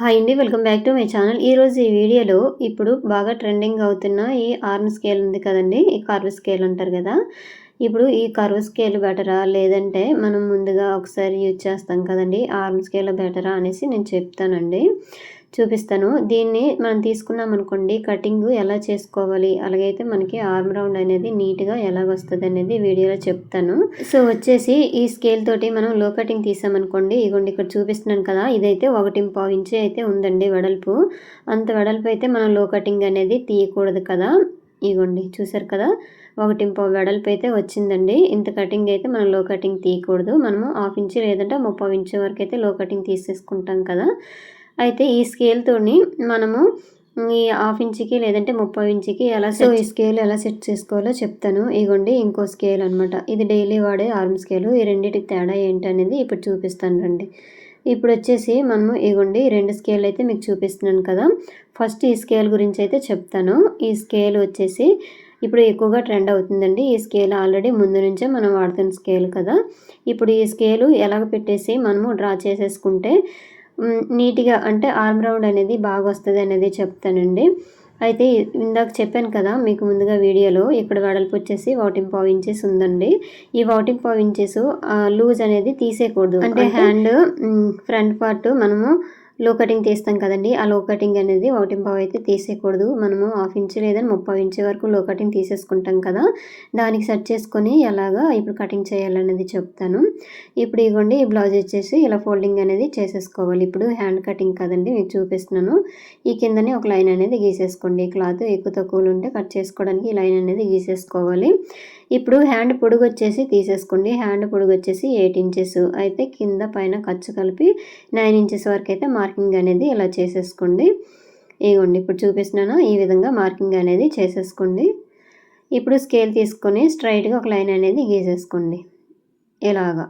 Hi అండి welcome back to my channel. ఈరోజు ఈ వీడియోలో ఇప్పుడు బాగా ట్రెండింగ్ అవుతున్న ఈ ఆర్మ్ స్కేల్ ఉంది కదండి ఈ కర్వ్ స్కేల్ అంటారు కదా. ఇప్పుడు ఈ కర్వ్ స్కేల్ బెటరా లేదంటే మనం ముందుగా ఒకసారి యూజ్ చేస్తాం కదండి ఆర్మ్ స్కేల్ బెటరా అనేసి నేను చెప్తానండి. చూపిస్తాను. దీన్ని మనం తీసుకున్నాం అనుకోండి కటింగ్ ఎలా చేసుకోవాలి? అలాగైతే మనకి ఆర్మ్ రౌండ్ అనేది నీట్గా ఎలా వస్తుంది అనేది వీడియోలో చెప్తాను. సో వచ్చేసి ఈ స్కేల్ తోటి మనం లో కటింగ్ తీసామనుకోండి ఇగోండి ఇక్కడ చూపిస్తున్నాను కదా ఇదైతే ఒకటి పావు ఇంచి అయితే ఉందండి వెడల్పు. అంత వెడల్పు అయితే మనం లో కటింగ్ అనేది తీయకూడదు కదా. ఇగోండి చూసారు కదా ఒకటి పావు వెడల్పు అయితే వచ్చిందండి. ఇంత కటింగ్ అయితే మనం లో కటింగ్ తీయకూడదు. మనము హాఫ్ ఇంచు లేదంటే ముప్పై ఇంచు వరకు అయితే లో కటింగ్ తీసేసుకుంటాం కదా. అయితే ఈ స్కేల్తోని మనము ఈ హాఫ్ ఇంచుకి లేదంటే ముప్పై ఇంచుకి ఎలా సో ఈ స్కేల్ ఎలా సెట్ చేసుకోవాలో చెప్తాను. ఇగోండి ఇంకో స్కేల్ అనమాట ఇది డైలీ వాడే ఆర్మ్ స్కేల్ ఈ రెండింటికి తేడా ఏంటనేది ఇప్పుడు చూపిస్తాను రండి. ఇప్పుడు వచ్చేసి మనము ఇగోండి రెండు స్కేల్ అయితే మీకు చూపిస్తున్నాను కదా. ఫస్ట్ ఈ స్కేల్ గురించి అయితే చెప్తాను. ఈ స్కేల్ వచ్చేసి ఇప్పుడు ఎక్కువగా ట్రెండ్ అవుతుందండి. ఈ స్కేల్ ఆల్రెడీ ముందు నుంచే మనం వాడుతున్న స్కేల్ కదా. ఇప్పుడు ఈ స్కేలు ఎలాగ పెట్టేసి మనము డ్రా చేసేసుకుంటే నీట్గా అంటే ఆర్మ్ రౌండ్ అనేది బాగా వస్తుంది అనేది చెప్తానండి. అయితే ఇందాక చెప్పాను కదా మీకు ముందుగా వీడియోలో ఇక్కడ వెడల్పు వచ్చేసి వాటింగ్ పావు ఇంచెస్ ఉందండి. ఈ వాటింగ్ పావు ఇంచెస్ లూజ్ అనేది తీసేయకూడదు. అంటే హ్యాండ్ ఫ్రంట్ పార్ట్ మనము లో కటింగ్ తీస్తాం కదండి. ఆ లో కటింగ్ అనేది ఒకటి పావు అయితే తీసేయకూడదు. మనము హాఫ్ ఇంచ్ లేదా ముప్పై ఇంచ్ వరకు లో కటింగ్ తీసేసుకుంటాం కదా. దానికి సెట్ చేసుకొని ఎలాగా ఇప్పుడు కటింగ్ చేయాలనేది చెప్తాను. ఇప్పుడు ఇవ్వండి ఈ బ్లౌజ్ వచ్చేసి ఇలా ఫోల్డింగ్ అనేది చేసేసుకోవాలి. ఇప్పుడు హ్యాండ్ కటింగ్ కదండి మీకు చూపిస్తున్నాను. ఈ కిందనే ఒక లైన్ అనేది గీసేసుకోండి. క్లాత్ ఎక్కువ తక్కువలు ఉంటే కట్ చేసుకోవడానికి ఈ లైన్ అనేది గీసేసుకోవాలి. ఇప్పుడు హ్యాండ్ పొడుగు వచ్చేసి తీసేసుకోండి. హ్యాండ్ పొడుగు వచ్చేసి ఎయిట్ ఇంచెస్. అయితే కింద పైన ఖర్చు కలిపి నైన్ ఇంచెస్ వరకు అయితే మార్కింగ్ అనేది ఇలా చేసేసుకోండి. ఇగోండి ఇప్పుడు చూపిస్తున్నాను. ఈ విధంగా మార్కింగ్ అనేది చేసేసుకోండి. ఇప్పుడు స్కేల్ తీసుకొని స్ట్రైట్గా ఒక లైన్ అనేది గీసేసుకోండి. ఇలాగా.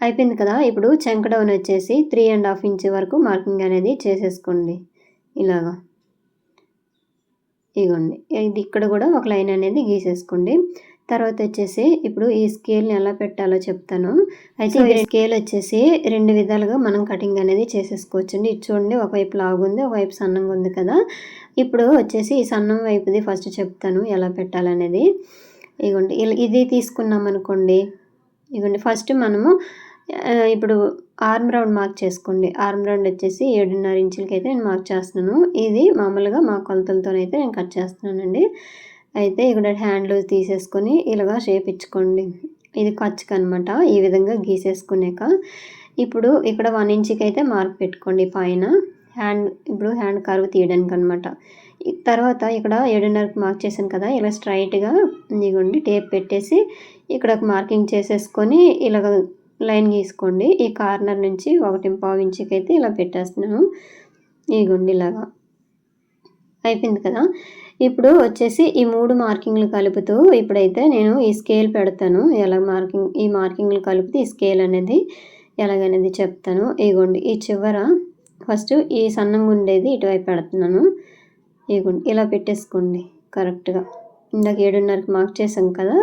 అయిపోయింది కదా? ఇప్పుడు చెంక డౌన్ వచ్చేసి త్రీ అండ్ హాఫ్ ఇంచ్ వరకు మార్కింగ్ అనేది చేసేసుకోండి. ఇలాగా. ఇగోండి. ఇది ఇక్కడ కూడా ఒక లైన్ అనేది గీసేసుకోండి. తర్వాత వచ్చేసి ఇప్పుడు ఈ స్కేల్ని ఎలా పెట్టాలో చెప్తాను. అయితే ఈ స్కేల్ వచ్చేసి రెండు విధాలుగా మనం కటింగ్ అనేది చేసేసుకోవచ్చండి. ఇది చూడండి ఒకవైపు లాగుంది ఒకవైపు సన్నంగా ఉంది కదా. ఇప్పుడు వచ్చేసి ఈ సన్నం వైపుది ఫస్ట్ చెప్తాను ఎలా పెట్టాలనేది. ఇగోండి ఇది తీసుకున్నాం అనుకోండి ఇగోండి ఫస్ట్ మనము ఇప్పుడు ఆర్మ్ రౌండ్ మార్క్ చేసుకోండి. ఆర్మ్ రౌండ్ వచ్చేసి ఏడున్నర ఇంచులకి అయితే నేను మార్క్ చేస్తున్నాను. ఇది మామూలుగా మా కొలతలతోనైతే నేను కట్ చేస్తున్నానండి. అయితే ఇక్కడ హ్యాండ్ లూజ్ తీసేసుకొని ఇలాగా షేప్ ఇచ్చుకోండి. ఇది ఖర్చుకు అనమాట ఈ విధంగా గీసేసుకునేక ఇప్పుడు ఇక్కడ వన్ ఇంచ్కి అయితే మార్క్ పెట్టుకోండి పైన. హ్యాండ్ ఇప్పుడు హ్యాండ్ కర్వ్ తీయడానికి అనమాట తర్వాత ఇక్కడ ఏడున్నరకు మార్క్ చేశాను కదా ఇలా స్ట్రైట్గా ఇదిగోండి టేప్ పెట్టేసి ఇక్కడ ఒక మార్కింగ్ చేసేసుకొని ఇలాగ లైన్ గీసుకోండి. ఈ కార్నర్ నుంచి ఒకటి పావు ఇంచుకి అయితే ఇలా పెట్టేస్తున్నాను. ఈ గుండిలాగా అయిపోయింది కదా. ఇప్పుడు వచ్చేసి ఈ మూడు మార్కింగ్లు కలుపుతూ ఇప్పుడైతే నేను ఈ స్కేల్ పెడతాను. ఎలా మార్కింగ్ ఈ మార్కింగ్లు కలుపుతూ ఈ స్కేల్ అనేది ఎలాగనేది చెప్తాను. ఇగోండి ఈ చివర ఫస్ట్ ఈ సన్నంగా ఉండేది ఇటువైపు పెడుతున్నాను. ఇగోండి ఇలా పెట్టేసుకోండి. కరెక్ట్గా. ఇందాక ఏడున్నరకి మార్క్ చేసాం కదా.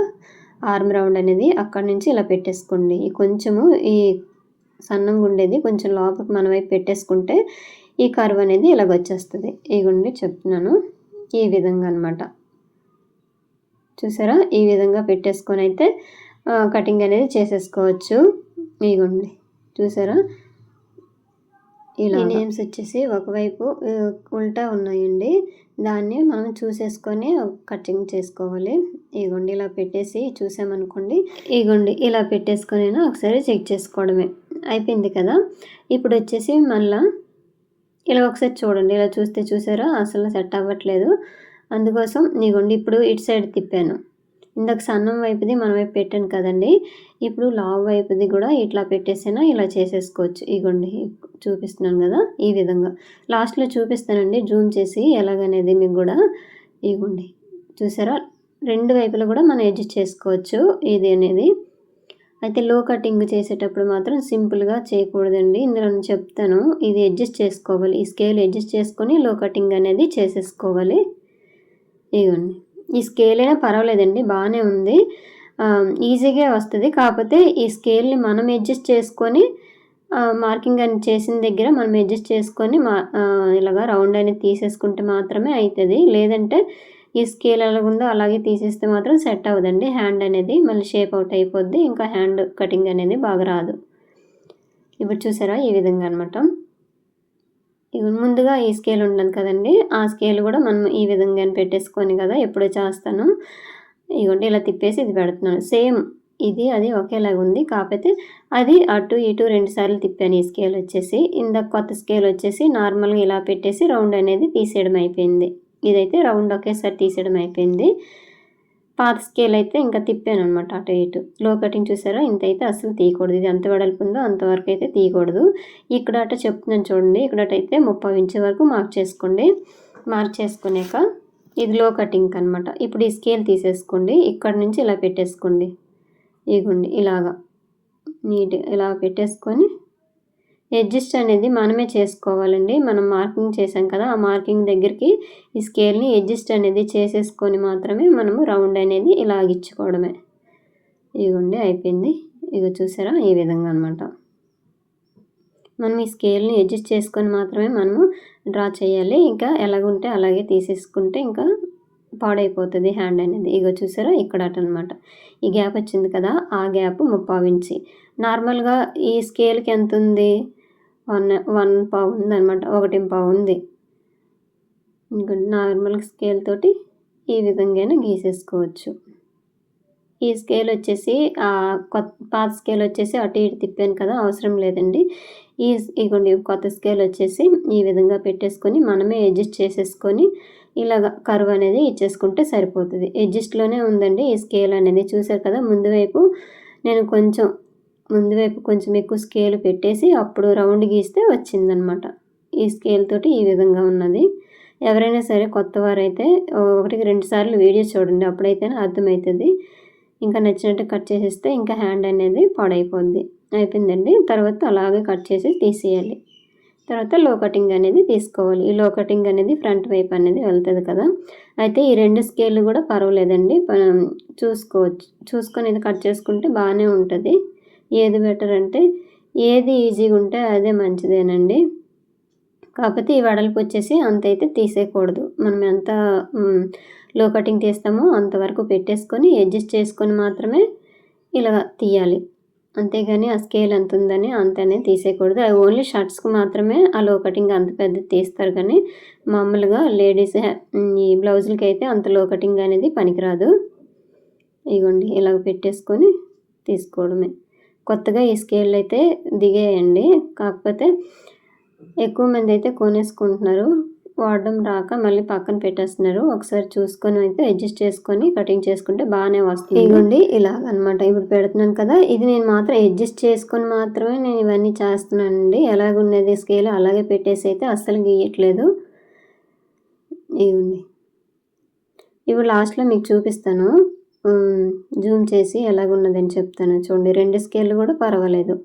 ఆర్మ్ రౌండ్ అనేది అక్కడ నుంచి ఇలా పెట్టేసుకోండి. కొంచెము ఈ సన్నంగా ఉండేది కొంచెం లోపలికి మన వైపు పెట్టేసుకుంటే ఈ కర్వ్ అనేది ఇలాగ వచ్చేస్తుంది. ఇగుండి చెప్తున్నాను. ఈ విధంగా అనమాట చూసారా? ఈ విధంగా పెట్టేసుకొని అయితే కటింగ్ అనేది చేసేసుకోవచ్చు. ఇగోండి. చూసారా? ఇలా నేమ్స్ వచ్చేసి ఒకవైపు ఉల్టా ఉన్నాయండి. దాన్ని మనం చూసేసుకొని కటింగ్ చేసుకోవాలి. ఇగోండి ఇలా పెట్టేసి చూసామనుకోండి ఇగోండి ఇలా పెట్టేసుకొని ఒకసారి చెక్ చేసుకోవడమే. అయిపోయింది కదా? ఇప్పుడు వచ్చేసి మళ్ళీ ఇలా ఒకసారి చూడండి. ఇలా చూస్తే చూసారా? అసలు సెట్ అవ్వట్లేదు. అందుకోసం నీగోండి ఇప్పుడు ఇటు సైడ్ తిప్పాను. ఇందాక సన్నం వైపుది మన వైపు పెట్టాను కదండి. ఇప్పుడు లావు వైపుది కూడా ఇట్లా పెట్టేసినా ఇలా చేసేసుకోవచ్చు. ఇగోండి చూపిస్తున్నాను కదా ఈ విధంగా. లాస్ట్లో చూపిస్తానండి జూమ్ చేసి ఎలాగనేది మీకు కూడా. ఇగోండి చూసారా? రెండు వైపులా కూడా మనం అడ్జస్ట్ చేసుకోవచ్చు ఇది అనేది. అయితే లో కటింగ్ చేసేటప్పుడు మాత్రం సింపుల్గా చేయకూడదండి. ఇందులో నేను చెప్తాను ఇది అడ్జస్ట్ చేసుకోవాలి. ఈ స్కేల్ అడ్జస్ట్ చేసుకొని లో కటింగ్ అనేది చేసేసుకోవాలి. ఇవ్వండి ఈ స్కేల్ అయినా పర్వాలేదండి బాగానే ఉంది. ఈజీగా వస్తుంది. కాకపోతే ఈ స్కేల్ని మనం అడ్జస్ట్ చేసుకొని మార్కింగ్ అని చేసిన దగ్గర మనం అడ్జస్ట్ చేసుకొని మా ఇలాగా రౌండ్ అనేది తీసేసుకుంటే మాత్రమే అవుతుంది లేదంటే ఈ స్కేల్ ఎలా ఉందో అలాగే తీసేస్తే మాత్రం సెట్ అవ్వదండి. హ్యాండ్ అనేది మళ్ళీ షేప్ అవుట్ అయిపోద్ది. ఇంకా హ్యాండ్ కటింగ్ అనేది బాగా రాదు. ఇప్పుడు చూసారా ఈ విధంగా అనమాట ముందుగా ఈ స్కేల్ ఉండదు కదండి. ఆ స్కేల్ కూడా మనం ఈ విధంగా పెట్టేసుకొని కదా ఎప్పుడో చేస్తాను. ఇదిగోండి ఇలా తిప్పేసి ఇది పెడుతున్నాను. సేమ్ ఇది అది ఒకేలాగా ఉంది. కాకపోతే అది అటు ఇటు రెండు సార్లు తిప్పాను ఈ స్కేల్ వచ్చేసి. ఇందాక కొత్త స్కేల్ వచ్చేసి నార్మల్గా ఇలా పెట్టేసి రౌండ్ అనేది తీసేయడం అయిపోయింది. ఇదైతే రౌండ్ ఒకేసారి తీసేయడం అయిపోయింది. పాత స్కేల్ అయితే ఇంకా తిప్పాను అనమాట అటు ఇటు. లో కటింగ్ చూసారా? ఇంత అయితే అసలు తీయకూడదు. ఇది ఎంత వెడల్పు ఉందో అంతవరకు అయితే తీయకూడదు. ఇక్కడ అట చెప్తున్నాను చూడండి. ఇక్కడ అయితే ముప్పై ఇంచు వరకు మార్క్ చేసుకోండి. మార్క్ చేసుకున్నాక ఇది లో కటింగ్ అనమాట ఇప్పుడు ఈ స్కేల్ తీసేసుకోండి. ఇక్కడ నుంచి ఇలా పెట్టేసుకోండి. ఇగోండి ఇలాగా. నీట్గా ఇలా పెట్టేసుకొని అడ్జస్ట్ అనేది మనమే చేసుకోవాలండి. మనం మార్కింగ్ చేసాం కదా ఆ మార్కింగ్ దగ్గరికి ఈ స్కేల్ని అడ్జస్ట్ అనేది చేసేసుకొని మాత్రమే మనము రౌండ్ అనేది ఇలా ఇచ్చుకోవడమే ఇగోండి అయిపోయింది. ఇక చూసారా? ఈ విధంగా అనమాట మనం ఈ స్కేల్ని అడ్జస్ట్ చేసుకొని మాత్రమే మనము డ్రా చేయాలి. ఇంకా ఎలాగుంటే అలాగే తీసేసుకుంటే ఇంకా పాడైపోతుంది హ్యాండ్ అనేది. ఇగో చూసారా? ఇక్కడ అటనమాట ఈ గ్యాప్ వచ్చింది కదా ఆ గ్యాప్ ముప్పావించి. నార్మల్గా ఈ స్కేల్కి ఎంత ఉంది? వన్ వన్ పావు ఉంది అనమాట ఒకటి పావు ఉంది. ఇంకా నార్మల్ స్కేల్ తోటి ఈ విధంగానే గీసేసుకోవచ్చు. ఈ స్కేల్ వచ్చేసి కొత్త పాత స్కేల్ వచ్చేసి అటు ఇటు తిప్పాను కదా అవసరం లేదండి. ఈ ఇగోండి కొత్త స్కేల్ వచ్చేసి ఈ విధంగా పెట్టేసుకొని మనమే అడ్జస్ట్ చేసేసుకొని ఇలాగ కరువు అనేది ఇచ్చేసుకుంటే సరిపోతుంది. అడ్జస్ట్లోనే ఉందండి ఈ స్కేల్ అనేది. చూసారు కదా ముందు వైపు నేను కొంచెం ముందు వైపు కొంచెం ఎక్కువ స్కేల్ పెట్టేసి అప్పుడు రౌండ్ గీస్తే వచ్చిందనమాట ఈ స్కేల్ తోటి ఈ విధంగా ఉన్నది. ఎవరైనా సరే కొత్త వారైతే ఒకటికి రెండు సార్లు వీడియో చూడండి అప్పుడైతేనే అర్థమవుతుంది ఇంకా నచ్చినట్టు కట్ చేసేస్తే ఇంకా హ్యాండ్ అనేది పాడైపోద్ది. అయిపోయిందండి. తర్వాత అలాగే కట్ చేసి తీసేయాలి. తర్వాత లో కటింగ్ అనేది తీసుకోవాలి. ఈ లో కటింగ్ అనేది ఫ్రంట్ వైపు అనేది వెళ్తుంది కదా. అయితే ఈ రెండు స్కేళ్ళు కూడా పర్వాలేదండి. చూసుకోవచ్చు. చూసుకొని ఇది కట్ చేసుకుంటే బాగానే ఉంటుంది. ఏది బెటర్ అంటే ఏది ఈజీగా ఉంటే అదే మంచిదేనండి. కాకపోతే ఈ వడలకు వచ్చేసి అంత అయితే తీసేయకూడదు. మనం ఎంత లో కటింగ్ తీస్తామో అంతవరకు పెట్టేసుకొని అడ్జస్ట్ చేసుకొని మాత్రమే ఇలా తీయాలి. అంతేగాని ఆ స్కేల్ ఎంత ఉందని అంతనే తీసేయకూడదు. అది ఓన్లీ షర్ట్స్కి మాత్రమే ఆ లో కటింగ్ అంత పెద్ద తీస్తారు కానీ మామూలుగా లేడీస్ ఈ బ్లౌజులకి అయితే అంత లో కటింగ్ అనేది పనికిరాదు. ఇగోండి ఇలాగ పెట్టేసుకొని తీసుకోవడమే. కొత్తగా ఈ స్కేల్ అయితే దిగేయండి. కాకపోతే ఎక్కువ మంది అయితే కొనేసుకుంటున్నారు. వాడడం రాక మళ్ళీ పక్కన పెట్టేస్తున్నారు. ఒకసారి చూసుకొని అయితే అడ్జస్ట్ చేసుకొని కటింగ్ చేసుకుంటే బాగానే వస్తుంది. ఇదిగోండి ఇలాగ అనమాట ఇప్పుడు పెడుతున్నాను కదా ఇది నేను మాత్రం అడ్జస్ట్ చేసుకొని మాత్రమే నేను ఇవన్నీ చేస్తున్నానండి. ఎలాగున్నది స్కేల్ అలాగే పెట్టేసి అయితే అస్సలు గీయట్లేదు. ఇవ్వండి ఇప్పుడు లాస్ట్లో మీకు చూపిస్తాను. జూమ్ చేసి ఎలాగున్నదని చెప్తాను. చూడండి రెండు స్కేళ్ళు కూడా పర్వాలేదు.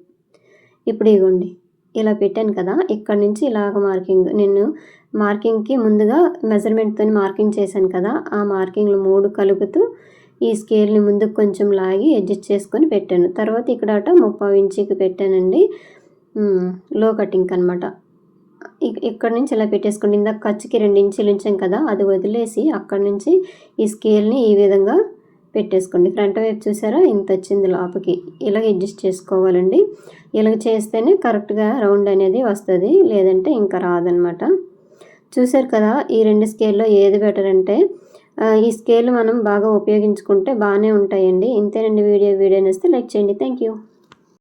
ఇప్పుడు ఇగోండి ఇలా పెట్టాను కదా ఇక్కడ నుంచి ఇలాగ మార్కింగ్. నేను మార్కింగ్కి ముందుగా మెజర్మెంట్తో మార్కింగ్ చేశాను కదా ఆ మార్కింగ్లు మూడు కలుపుతూ ఈ స్కేల్ని ముందుకు కొంచెం లాగి అడ్జస్ట్ చేసుకొని పెట్టాను. తర్వాత ఇక్కడ అట ముప్పై ఇంచుకి పెట్టానండి లో కటింగ్ అనమాట ఇక్కడ నుంచి ఇలా పెట్టేసుకోండి. ఇందాక ఖర్చుకి రెండు ఇంచులు ఉంచాం కదా అది వదిలేసి అక్కడ నుంచి ఈ స్కేల్ని ఈ విధంగా పెట్టేసుకోండి. ఫ్రంట్ వైపు చూసారా? ఇంత వచ్చింది లోపకి. ఇలాగ అడ్జస్ట్ చేసుకోవాలండి. ఇలాగ చేస్తేనే కరెక్ట్గా రౌండ్ అనేది వస్తుంది. లేదంటే ఇంకా రాదనమాట. చూసారు కదా ఈ రెండు స్కేల్లో ఏది బెటర్ అంటే ఈ స్కేల్ మనం బాగా ఉపయోగించుకుంటే బాగానే ఉంటాయండి. ఇంతేనండి వీడియో. వీడియో నేస్తే లైక్ చేయండి. Thank you